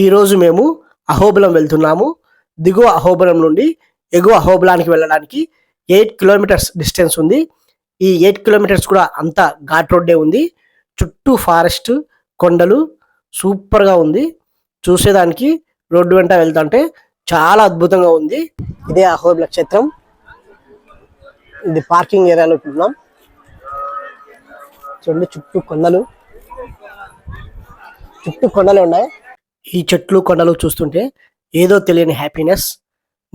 ఈరోజు మేము అహోబిలం వెళ్తున్నాము. దిగువ అహోబిలం నుండి ఎగువ అహోబిలానికి వెళ్ళడానికి ఎయిట్ కిలోమీటర్స్ డిస్టెన్స్ ఉంది. ఈ ఎయిట్ కిలోమీటర్స్ కూడా అంతా ఘాట్ రోడ్డే ఉంది. చుట్టూ ఫారెస్ట్ కొండలు సూపర్గా ఉంది. చూసేదానికి రోడ్డు వెంట వెళ్తుంటే చాలా అద్భుతంగా ఉంది. ఇదే అహోబిల క్షేత్రం. ఇది పార్కింగ్ ఏరియాలో ఉన్నాం చూడండి చుట్టూ కొండలు. చుట్టూ కొండలు ఉన్నాయి. ఈ చెట్లు కొండలు చూస్తుంటే ఏదో తెలియని హ్యాపీనెస్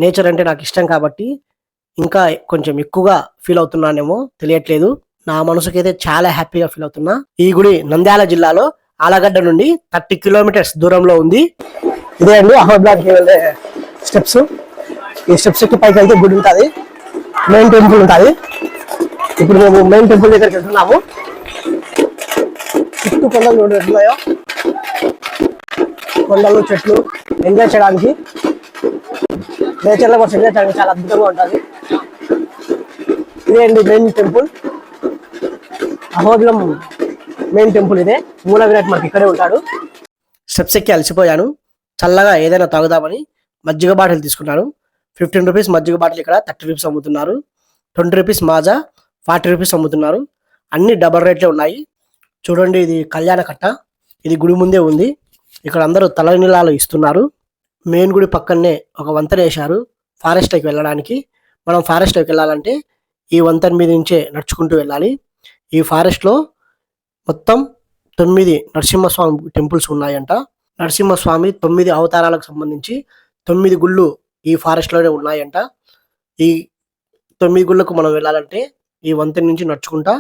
నేచర్ అంటే నాకు ఇష్టం కాబట్టి ఇంకా కొంచెం ఎక్కువగా ఫీల్ అవుతున్నానేమో తెలియట్లేదు. నా మనసుకైతే చాలా హ్యాపీగా ఫీల్ అవుతున్నా. ఈ గుడి నంద్యాల జిల్లాలో ఆలగడ్డ నుండి థర్టీ కిలోమీటర్స్ దూరంలో ఉంది. ఇదే అండి అహోబిలానికి వెళ్ళే స్టెప్స్ ఈ స్టెప్స్ ఎక్కి పైకి వెళ్తే గుడి ఉంటుంది. మెయిన్ టెంపుల్ ఉంటుంది. ఇప్పుడు మేము మెయిన్ టెంపుల్ దగ్గరికి వెళ్తున్నాము. చుట్టూ కొండలు ఉన్నాయో. కొండలు చెట్లు ఎంజాయ్ చేయడానికి. నేచర్లో కూడా ఎంజాయ్ చేయడానికి చాలా అద్భుతంగా ఉంటుంది. ఇదే అండి main temple Ahobilam main temple ఇదే. మూల విరాట్ మనకి ఇక్కడే ఉంటాడు. స్టెప్స్ ఎక్కి అలసిపోయాను. చల్లగా ఏదైనా తాగుదామని మజ్జిగ బాటిల్ తీసుకున్నాను. ఫిఫ్టీన్ రూపీస్ మజ్జిగ బాటిల్ ఇక్కడ థర్టీ రూపీస్ అమ్ముతున్నారు. Twenty rupees Maaza forty rupees అమ్ముతున్నారు. అన్ని డబల్ రేట్లే ఉన్నాయి. చూడండి ఇది కళ్యాణ కట్ట. ఇది గుడి ముందే ఉంది. ఇక్కడ అందరూ తలనీలాలు ఇస్తున్నారు. మెయిన్ గుడి పక్కనే ఒక వంతెన వేశారు ఫారెస్ట్కి వెళ్ళడానికి. మనం ఫారెస్ట్కి వెళ్ళాలంటే ఈ వంతెన మీద నుంచే నడుచుకుంటూ వెళ్ళాలి. ఈ ఫారెస్ట్లో మొత్తం తొమ్మిది నరసింహస్వామి టెంపుల్స్ ఉన్నాయంట. నరసింహస్వామి తొమ్మిది అవతారాలకు సంబంధించి తొమ్మిది గుళ్ళు ఈ ఫారెస్ట్లోనే ఉన్నాయంట. ఈ తొమ్మిది గుళ్ళకు మనం వెళ్ళాలంటే ఈ వంతెన నుంచి నడుచుకుంటా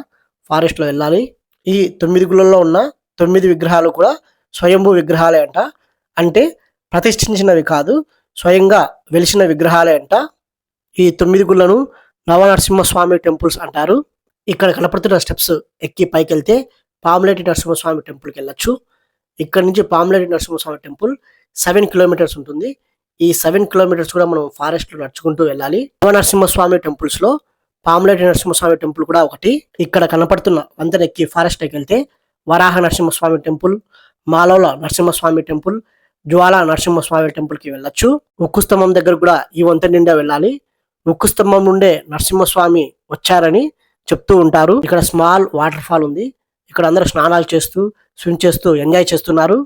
ఫారెస్ట్లో వెళ్ళాలి. ఈ తొమ్మిది గుళ్ళల్లో ఉన్న తొమ్మిది విగ్రహాలు కూడా స్వయంభూ విగ్రహాలే అంట. అంటే ప్రతిష్ఠించినవి కాదు స్వయంగా వెలిసిన విగ్రహాలే అంట. ఈ తొమ్మిది గుళ్ళను నవనరసింహస్వామి టెంపుల్స్ అంటారు. ఇక్కడ కనపడుతున్న స్టెప్స్ ఎక్కి పైకి వెళ్తే పాములేటి నరసింహస్వామి టెంపుల్కి వెళ్ళొచ్చు. ఇక్కడ నుంచి Pamuleti Narasimhaswamy temple seven kilometres ఉంటుంది. ఈ సెవెన్ కిలోమీటర్స్ కూడా మనం ఫారెస్ట్లో నడుచుకుంటూ వెళ్ళాలి. నరసింహస్వామి టెంపుల్స్లో పాములేటి నరసింహస్వామి టెంపుల్ కూడా ఒకటి. ఇక్కడ కనపడుతున్న వంతెన ఎక్కి ఫారెస్ట్కి వెళ్తే వరాహ నరసింహస్వామి టెంపుల్ మాలోల నరసింహస్వామి టెంపుల్ జ్వాల నరసింహస్వామి టెంపుల్కి వెళ్ళొచ్చు. ఉక్కు స్తంభం దగ్గర కూడా ఈ వంతెన నిండా వెళ్ళాలి. ఉక్కు స్తంభం నుండే నరసింహస్వామి వచ్చారని చెప్తూ ఉంటారు. ఇక్కడ స్మాల్ వాటర్ ఫాల్ ఉంది. ఇక్కడ అందరూ స్నానాలు చేస్తూ స్విమ్ చేస్తూ ఎంజాయ్ చేస్తున్నారు.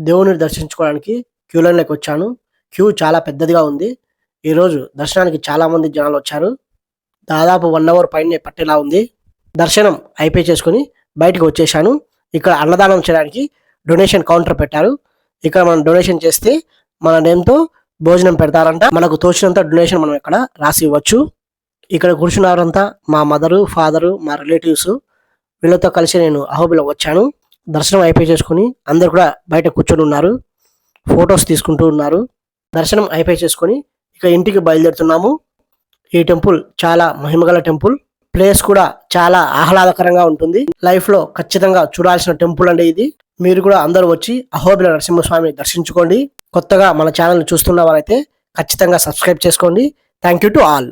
దేవుని దర్శించుకోవడానికి క్యూ లైన్లోకి వచ్చాను. క్యూ చాలా పెద్దదిగా ఉంది. ఈరోజు దర్శనానికి చాలా మంది జనాలు వచ్చారు. దాదాపు వన్ అవర్ పైనే పట్టేలా ఉంది. దర్శనం అయిపోయి చేసుకొని బయటకు వచ్చేసాను ఇక్కడ అన్నదానం చేయడానికి డొనేషన్ కౌంటర్ పెట్టారు. ఇక్కడ మనం డొనేషన్ చేస్తే మన నేమ్తో భోజనం పెడతారంట. మనకు తోచినంత డొనేషన్ మనం ఇక్కడ రాసి ఇవ్వచ్చు. ఇక్కడ కూర్చున్నారంతా మా మదరు ఫాదరు మా రిలేటివ్స్. వీళ్ళతో కలిసి నేను అహోబిలో వచ్చాను. దర్శనం అయిపోయి చేసుకుని అందరు కూడా బయట కూర్చొని ఉన్నారు. ఫొటోస్ తీసుకుంటూ ఉన్నారు. దర్శనం అయిపోయి చేసుకొని ఇక ఇంటికి బయలుదేరుతున్నాము. ఈ టెంపుల్ చాలా మహిమగల టెంపుల్. ప్లేస్ కూడా చాలా ఆహ్లాదకరంగా ఉంటుంది. లైఫ్లో ఖచ్చితంగా చూడాల్సిన టెంపుల్ అండి ఇది. మీరు కూడా అందరూ వచ్చి అహోబిల నరసింహస్వామిని దర్శించుకోండి. కొత్తగా మన ఛానల్ చూస్తున్న వారైతే ఖచ్చితంగా సబ్స్క్రైబ్ చేసుకోండి. Thank you to all